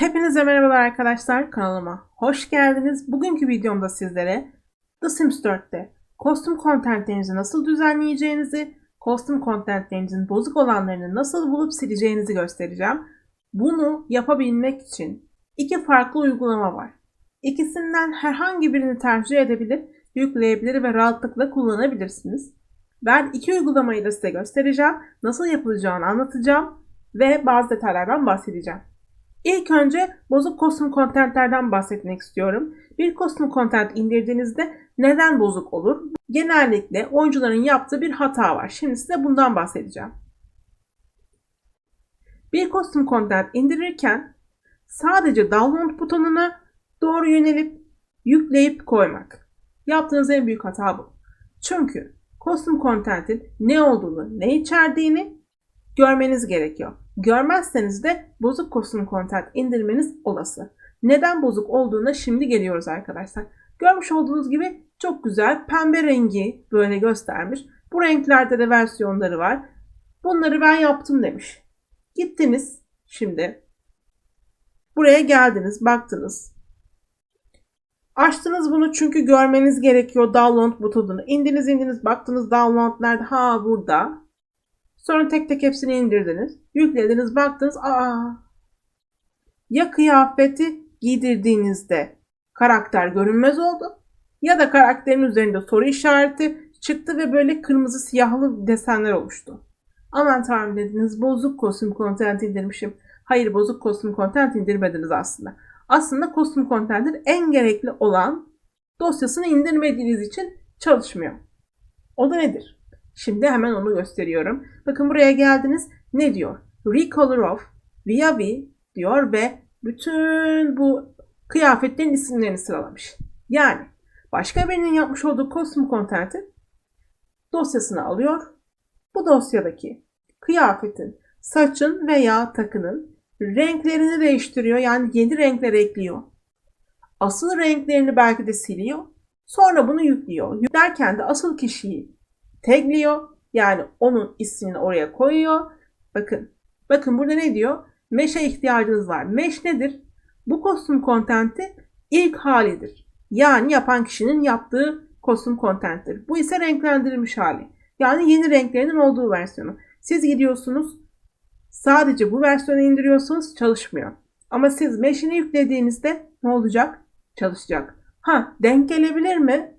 Hepinize merhabalar arkadaşlar kanalıma hoş geldiniz. Bugünkü videomda sizlere The Sims 4'te kostüm kontentlerinizi nasıl düzenleyeceğinizi, kostüm kontentlerinizin bozuk olanlarını nasıl bulup sileceğinizi göstereceğim. Bunu yapabilmek için iki farklı uygulama var. İkisinden herhangi birini tercih edebilir, yükleyebilir ve rahatlıkla kullanabilirsiniz. Ben iki uygulamayı da size göstereceğim. Nasıl yapılacağını anlatacağım ve bazı detaylardan bahsedeceğim. İlk önce bozuk kostüm kontentlerden bahsetmek istiyorum. Bir kostüm kontent indirdiğinizde neden bozuk olur? Genellikle oyuncuların yaptığı bir hata var. Şimdi size bundan bahsedeceğim. Bir kostüm kontent indirirken sadece download butonuna doğru yönelip yükleyip koymak. Yaptığınız en büyük hata bu. Çünkü kostüm kontentin ne olduğunu, ne içerdiğini görmeniz gerekiyor. Görmezseniz de bozuk kostüm content indirmeniz olası. Neden bozuk olduğuna şimdi geliyoruz arkadaşlar. Görmüş olduğunuz gibi çok güzel pembe rengi böyle göstermiş. Bu renklerde de versiyonları var. Bunları ben yaptım demiş. Gittiniz şimdi. Buraya geldiniz, baktınız. Açtınız bunu çünkü görmeniz gerekiyor download butonunu. İndiniz indiniz baktınız download nerede? Ha burada. Sonra tek tek hepsini indirdiniz. Yüklediniz baktınız. Aa. Ya kıyafeti giydirdiğinizde karakter görünmez oldu. Ya da karakterin üzerinde soru işareti çıktı ve böyle kırmızı siyahlı desenler oluştu. Aman tanrım dediniz bozuk kostüm content indirmişim. Hayır bozuk kostüm content indirmediniz aslında. Aslında kostüm content'in en gerekli olan dosyasını indirmediğiniz için çalışmıyor. O da nedir? Şimdi hemen onu gösteriyorum. Bakın buraya geldiniz. Ne diyor? Recolor of via V diyor ve bütün bu kıyafetlerin isimlerini sıralamış. Yani başka birinin yapmış olduğu kostüm content'in dosyasını alıyor. Bu dosyadaki kıyafetin, saçın veya takının renklerini değiştiriyor. Yani yeni renkler ekliyor. Asıl renklerini belki de siliyor. Sonra bunu yüklüyor. Yüklerken de asıl kişiyi tagliyor. Yani onun ismini oraya koyuyor. Bakın. Bakın burada ne diyor? Mesh'e ihtiyacınız var. Mesh nedir? Bu kostüm kontenti ilk halidir. Yani yapan kişinin yaptığı kostüm kontenttir. Bu ise renklendirilmiş hali. Yani yeni renklerinin olduğu versiyonu. Siz gidiyorsunuz sadece bu versiyonu indiriyorsunuz çalışmıyor. Ama siz Mesh'ini yüklediğinizde ne olacak? Çalışacak. Ha denk gelebilir mi?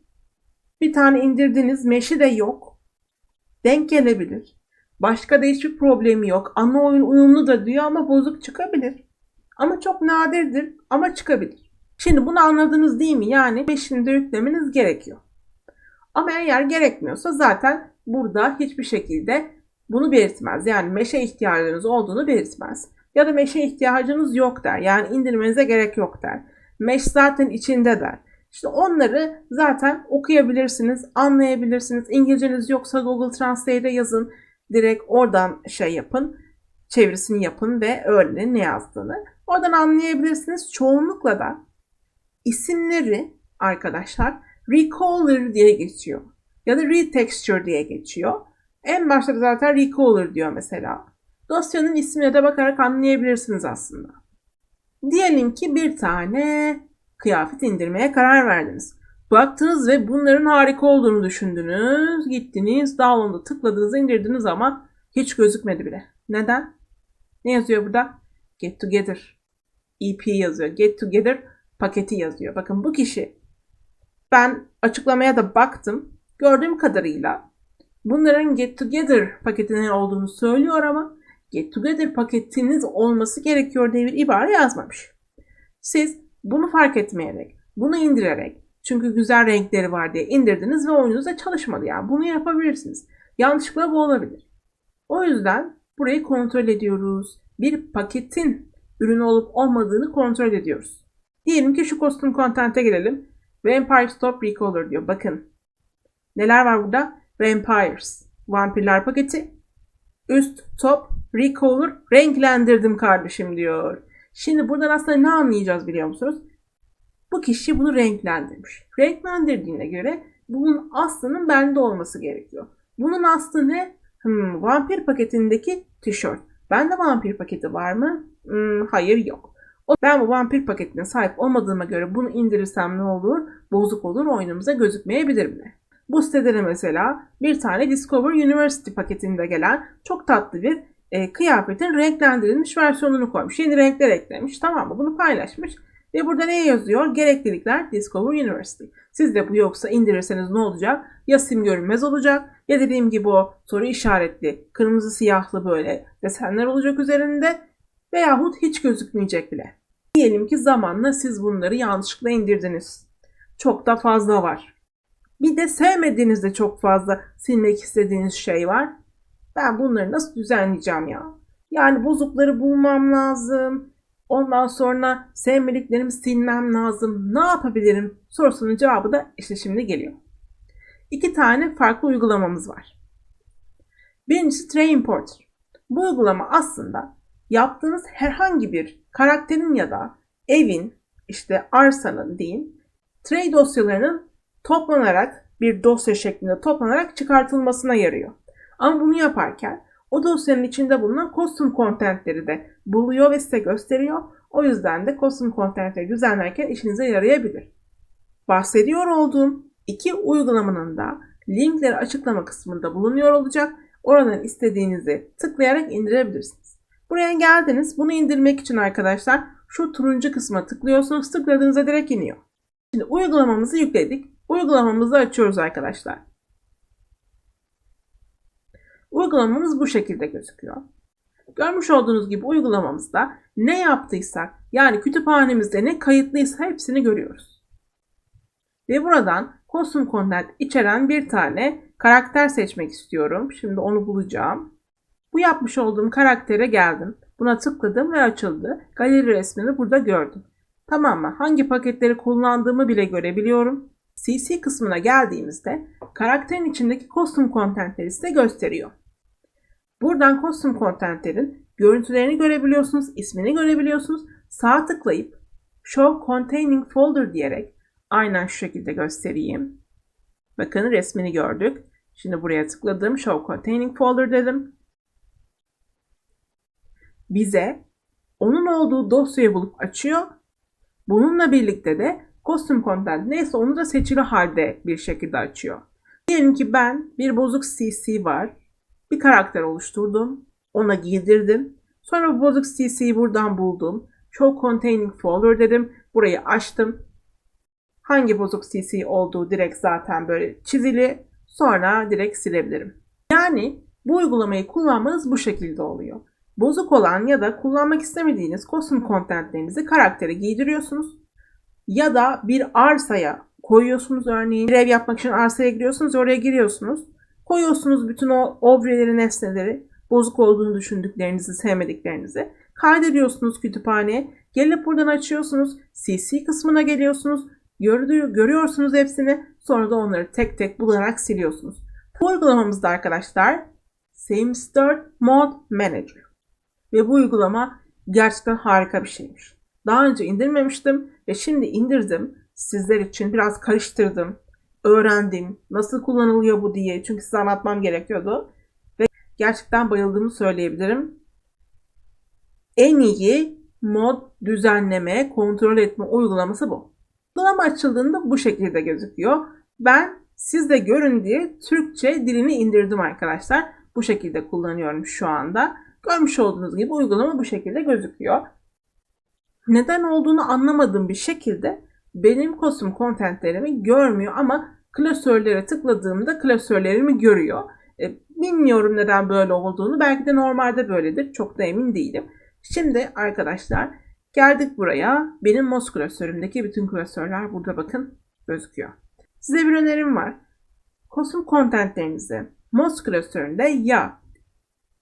Bir tane indirdiniz Mesh'i de yok denk gelebilir. Başka da hiçbir problemi yok. Ana oyun uyumlu da diyor ama bozuk çıkabilir. Ama çok nadirdir ama çıkabilir. Şimdi bunu anladınız değil mi? Yani peşini de yüklemeniz gerekiyor. Ama eğer gerekmiyorsa zaten burada hiçbir şekilde bunu belirtmez. Yani meşe ihtiyacınız olduğunu belirtmez. Ya da meşe ihtiyacınız yok der. Yani indirmenize gerek yok der. Meş zaten içinde der. İşte onları zaten okuyabilirsiniz, anlayabilirsiniz. İngilizceniz yoksa Google Translate'e yazın. Direkt oradan şey yapın, çevirisini yapın ve öğrenin ne yazdığını. Oradan anlayabilirsiniz. Çoğunlukla da isimleri arkadaşlar recaller diye geçiyor. Ya da retexture diye geçiyor. En başta zaten recaller diyor mesela. Dosyanın ismine de bakarak anlayabilirsiniz aslında. Diyelim ki bir tane kıyafet indirmeye karar verdiniz. Baktınız ve bunların harika olduğunu düşündünüz. Gittiniz, download'a tıkladınız, indirdiniz ama hiç gözükmedi bile. Neden? Ne yazıyor burada? Get Together. EP yazıyor. Get Together paketi yazıyor. Bakın bu kişi ben açıklamaya da baktım. Gördüğüm kadarıyla bunların Get Together paketinin olduğunu söylüyor ama Get Together paketiniz olması gerekiyor diye bir ibare yazmamış. Siz bunu fark etmeyerek, bunu indirerek, çünkü güzel renkleri var diye indirdiniz ve oyununuzda çalışmadı. Yani bunu yapabilirsiniz. Yanlışlıkla bu olabilir. O yüzden burayı kontrol ediyoruz. Bir paketin ürünü olup olmadığını kontrol ediyoruz. Diyelim ki şu kostüm content'e girelim. Vampire Stop Recolor diyor. Bakın. Neler var burada? Vampires. Vampirler paketi. Üst, top, Recolor. Renklendirdim kardeşim diyor. Şimdi buradan aslında ne anlayacağız biliyor musunuz? Bu kişi bunu renklendirmiş. Renklendirdiğine göre bunun aslının bende olması gerekiyor. Bunun aslı ne? Hmm, vampir paketindeki tişört. Bende vampir paketi var mı? Hmm, hayır yok. Ben bu vampir paketine sahip olmadığıma göre bunu indirirsem ne olur? Bozuk olur oyunumuza gözükmeyebilir bile. Bu sitede de mesela bir tane Discover University paketinde gelen çok tatlı bir e, kıyafetin renklendirilmiş versiyonunu koymuş. Yeni renkler eklemiş tamam mı? Bunu paylaşmış. Ve burada ne yazıyor? Gereklilikler Discover University. Siz de bu yoksa indirirseniz ne olacak? Ya sim görünmez olacak ya dediğim gibi o soru işaretli, kırmızı siyahlı böyle desenler olacak üzerinde veyahut hiç gözükmeyecek bile. Diyelim ki zamanla siz bunları yanlışlıkla indirdiniz. Çok da fazla var. Bir de sevmediğinizde çok fazla silmek istediğiniz şey var. Ben bunları nasıl düzenleyeceğim ya? Yani bozukları bulmam lazım. Ondan sonra sevmediklerimi silmem lazım. Ne yapabilirim? Sorusunun cevabı da işte şimdi geliyor. İki tane farklı uygulamamız var. Birincisi Tray Importer. Bu uygulama aslında yaptığınız herhangi bir karakterin ya da evin, işte arsanın diyeyim, tray dosyalarının toplanarak bir dosya şeklinde toplanarak çıkartılmasına yarıyor. Ama bunu yaparken o dosyanın içinde bulunan custom contentleri de buluyor ve size gösteriyor. O yüzden de custom contentleri düzenlerken işinize yarayabilir. Bahsediyor olduğum iki uygulamanın da linkleri açıklama kısmında bulunuyor olacak. Oradan istediğinizi tıklayarak indirebilirsiniz. Buraya geldiniz. Bunu indirmek için arkadaşlar şu turuncu kısma tıklıyorsunuz. Tıkladığınızda direkt iniyor. Şimdi uygulamamızı yükledik. Uygulamamızı açıyoruz arkadaşlar. Uygulamamız bu şekilde gözüküyor. Görmüş olduğunuz gibi uygulamamızda ne yaptıysak yani kütüphanemizde ne kayıtlıysa hepsini görüyoruz. Ve buradan custom content içeren bir tane karakter seçmek istiyorum. Şimdi onu bulacağım. Bu yapmış olduğum karaktere geldim. Buna tıkladım ve açıldı. Galeri resmini burada gördüm. Tamam mı? Hangi paketleri kullandığımı bile görebiliyorum. CC kısmına geldiğimizde karakterin içindeki custom contentleri size gösteriyor. Buradan custom contentlerin görüntülerini görebiliyorsunuz, ismini görebiliyorsunuz. Sağ tıklayıp Show Containing Folder diyerek aynen şu şekilde göstereyim. Bakın resmini gördük. Şimdi buraya tıkladım. Show Containing Folder dedim. Bize onun olduğu dosyayı bulup açıyor. Bununla birlikte de Custom Content neyse onu da seçili halde bir şekilde açıyor. Diyelim ki ben bir bozuk CC var. Bir karakter oluşturdum. Ona giydirdim. Sonra bozuk CC'yi buradan buldum. Show Containing Folder dedim. Burayı açtım. Hangi bozuk CC olduğu direkt zaten böyle çizili. Sonra direkt silebilirim. Yani bu uygulamayı kullanmanız bu şekilde oluyor. Bozuk olan ya da kullanmak istemediğiniz custom contentlerinizi karaktere giydiriyorsunuz. Ya da bir arsaya koyuyorsunuz örneğin. Bir ev yapmak için arsaya giriyorsunuz oraya giriyorsunuz. Koyuyorsunuz bütün o objeleri, nesneleri, bozuk olduğunu düşündüklerinizi, sevmediklerinizi. Kaydediyorsunuz kütüphaneye. Gelip buradan açıyorsunuz. CC kısmına geliyorsunuz. Gördüğü, görüyorsunuz hepsini. Sonra da onları tek tek bularak siliyorsunuz. Bu uygulamamızda arkadaşlar Samestart Mod Manager. Ve bu uygulama gerçekten harika bir şeymiş. Daha önce indirmemiştim ve şimdi indirdim. Sizler için biraz karıştırdım. Öğrendim. Nasıl kullanılıyor bu diye. Çünkü size anlatmam gerekiyordu. Ve gerçekten bayıldığımı söyleyebilirim. En iyi mod düzenleme, kontrol etme uygulaması bu. Uygulama açıldığında bu şekilde gözüküyor. Ben siz de görün diye Türkçe dilini indirdim arkadaşlar. Bu şekilde kullanıyorum şu anda. Görmüş olduğunuz gibi uygulama bu şekilde gözüküyor. Neden olduğunu anlamadığım bir şekilde benim kostüm contentlerimi görmüyor ama klasörlere tıkladığımda klasörlerimi görüyor. E, bilmiyorum neden böyle olduğunu. Belki de normalde böyledir. Çok da emin değilim. Şimdi arkadaşlar geldik buraya. Benim MOS klasörümdeki bütün klasörler burada bakın gözüküyor. Size bir önerim var. Kostüm contentlerinizi MOS klasöründe ya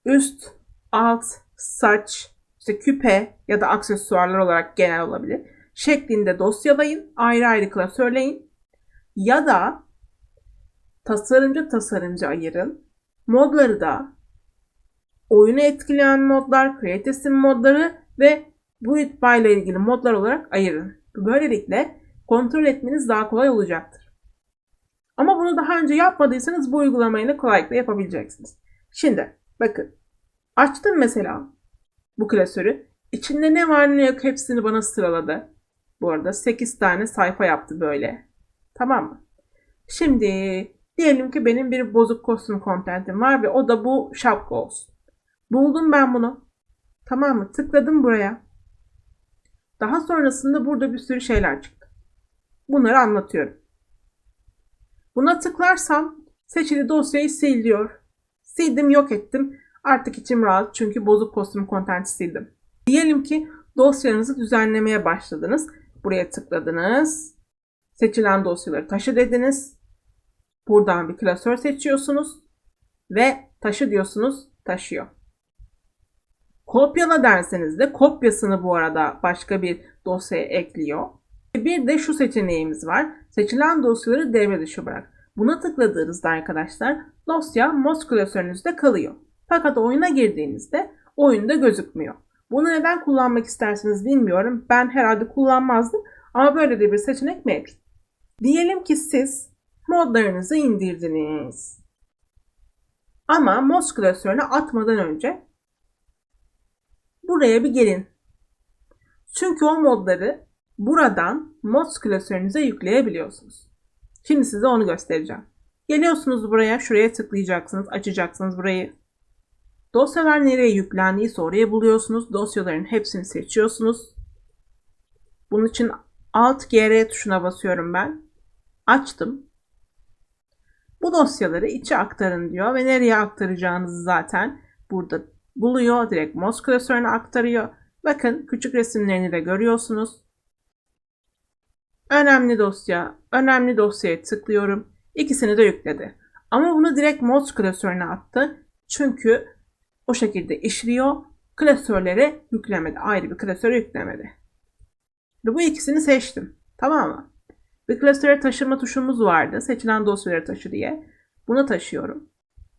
üst, alt, saç, işte küpe ya da aksesuarlar olarak genel olabilir. Şeklinde dosyalayın, ayrı ayrı klasörleyin. Ya da tasarımcı tasarımcı ayırın. Modları da oyunu etkileyen modlar, create sim modları ve bu ile ilgili modlar olarak ayırın. Böylelikle kontrol etmeniz daha kolay olacaktır. Ama bunu daha önce yapmadıysanız bu uygulamayla kolaylıkla yapabileceksiniz. Şimdi bakın açtım mesela bu klasörü. İçinde ne var ne yok hepsini bana sıraladı. Bu arada 8 tane sayfa yaptı böyle. Tamam mı? Şimdi diyelim ki benim bir bozuk kostüm kontentim var ve o da bu şapka olsun. Buldum ben bunu. Tamam mı? Tıkladım buraya. Daha sonrasında burada bir sürü şeyler çıktı. Bunları anlatıyorum. Buna tıklarsam seçili dosyayı sil diyor. Sildim yok ettim. Artık içim rahat çünkü bozuk kostüm kontenti sildim. Diyelim ki dosyanızı düzenlemeye başladınız. Buraya tıkladınız. Seçilen dosyaları taşı dediniz. Buradan bir klasör seçiyorsunuz. Ve taşı diyorsunuz taşıyor. Kopyala derseniz de kopyasını bu arada başka bir dosyaya ekliyor. Bir de şu seçeneğimiz var. Seçilen dosyaları devre dışı bırak. Buna tıkladığınızda arkadaşlar dosya MOS klasörünüzde kalıyor. Fakat oyuna girdiğinizde oyunda gözükmüyor. Bunu neden kullanmak istersiniz bilmiyorum. Ben herhalde kullanmazdım ama böyle de bir seçenek mevcut. Diyelim ki siz modlarınızı indirdiniz. Ama MOS klasörüne atmadan önce buraya bir gelin. Çünkü o modları buradan MOS klasörünüze yükleyebiliyorsunuz. Şimdi size onu göstereceğim. Geliyorsunuz buraya, şuraya tıklayacaksınız, açacaksınız burayı. Dosyalar nereye yüklendiyse oraya buluyorsunuz. Dosyaların hepsini seçiyorsunuz. Bunun için Alt GR tuşuna basıyorum ben. Açtım. Bu dosyaları içe aktarın diyor ve nereye aktaracağınızı zaten burada buluyor. Direkt MOS klasörüne aktarıyor. Bakın küçük resimlerini de görüyorsunuz. Önemli dosya, önemli dosyaya tıklıyorum. İkisini de yükledi. Ama bunu direkt MOS klasörüne attı. Çünkü o şekilde işliyor. Klasörlere yüklemedi. Ayrı bir klasöre yüklemedi. Bu ikisini seçtim. Tamam mı? Bir klasöre taşıma tuşumuz vardı. Seçilen dosyaları taşı diye. Bunu taşıyorum.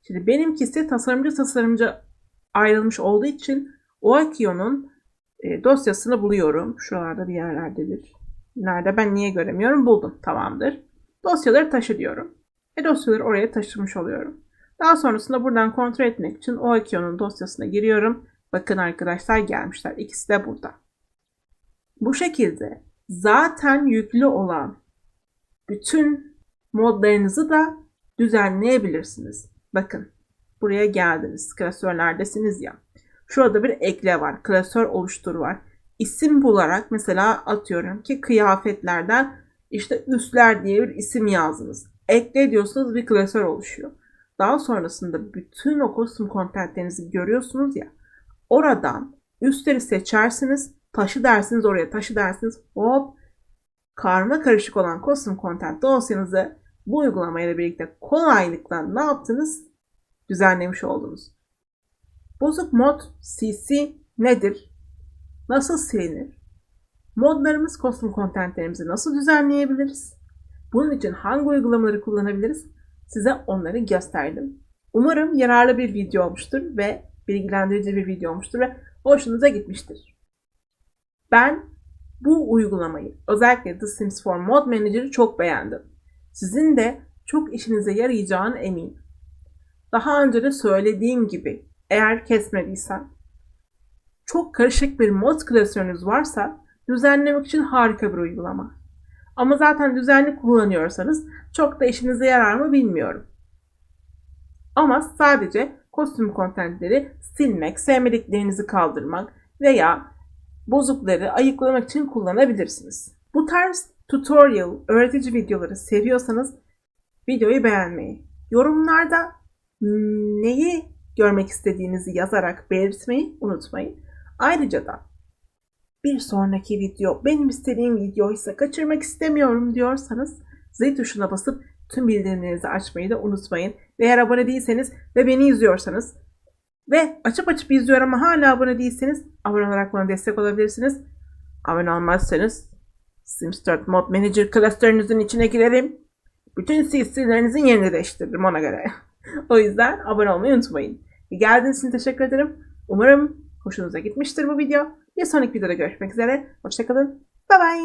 Şimdi benimkisi tasarımcı tasarımcı ayrılmış olduğu için Oakio'nun e, dosyasını buluyorum. Şuralarda bir yerlerdedir. Nerede ben niye göremiyorum? Buldum. Tamamdır. Dosyaları taşı diyorum. Ve dosyaları oraya taşımış oluyorum. Daha sonrasında buradan kontrol etmek için Oakio'nun dosyasına giriyorum. Bakın arkadaşlar gelmişler. İkisi de burada. Bu şekilde zaten yüklü olan bütün modlarınızı da düzenleyebilirsiniz. Bakın buraya geldiniz. Klasörlerdesiniz ya. Şurada bir ekle var. Klasör oluştur var. İsim bularak mesela atıyorum ki kıyafetlerden işte üstler diye bir isim yazdınız. Ekle diyorsunuz bir klasör oluşuyor. Daha sonrasında bütün o kostüm kontentlerinizi görüyorsunuz ya. Oradan üstleri seçersiniz. Taşı dersiniz oraya taşı dersiniz. Hop karma karışık olan kostüm content dosyanızı bu uygulamayla birlikte kolaylıkla ne yaptınız? Düzenlemiş oldunuz. Bozuk mod CC nedir? Nasıl silinir? Modlarımız kostüm kontentlerimizi nasıl düzenleyebiliriz? Bunun için hangi uygulamaları kullanabiliriz? Size onları gösterdim. Umarım yararlı bir video olmuştur ve bilgilendirici bir video olmuştur ve hoşunuza gitmiştir. Ben bu uygulamayı özellikle The Sims 4 Mod Manager'ı çok beğendim. Sizin de çok işinize yarayacağını eminim. Daha önce de söylediğim gibi eğer kesmediysen çok karışık bir mod klasörünüz varsa düzenlemek için harika bir uygulama. Ama zaten düzenli kullanıyorsanız çok da işinize yarar mı bilmiyorum. Ama sadece kostüm kontentleri silmek, sevmediklerinizi kaldırmak veya bozukları ayıklamak için kullanabilirsiniz. Bu tarz tutorial, öğretici videoları seviyorsanız videoyu beğenmeyi, yorumlarda neyi görmek istediğinizi yazarak belirtmeyi unutmayın. Ayrıca da bir sonraki video benim istediğim video ise kaçırmak istemiyorum diyorsanız zil tuşuna basıp tüm bildirimlerinizi açmayı da unutmayın. Ve eğer abone değilseniz ve beni izliyorsanız ve açıp açıp izliyor ama hala abone değilseniz abone olarak bana destek olabilirsiniz. Abone olmazsanız Sims 4 Mod Manager klasörünüzün içine girerim. Bütün CC'lerinizin yerini değiştiririm ona göre. o yüzden abone olmayı unutmayın. Geldiğiniz için teşekkür ederim. Umarım hoşunuza gitmiştir bu video. Bir sonraki videoda görüşmek üzere. Hoşçakalın. Bye bye.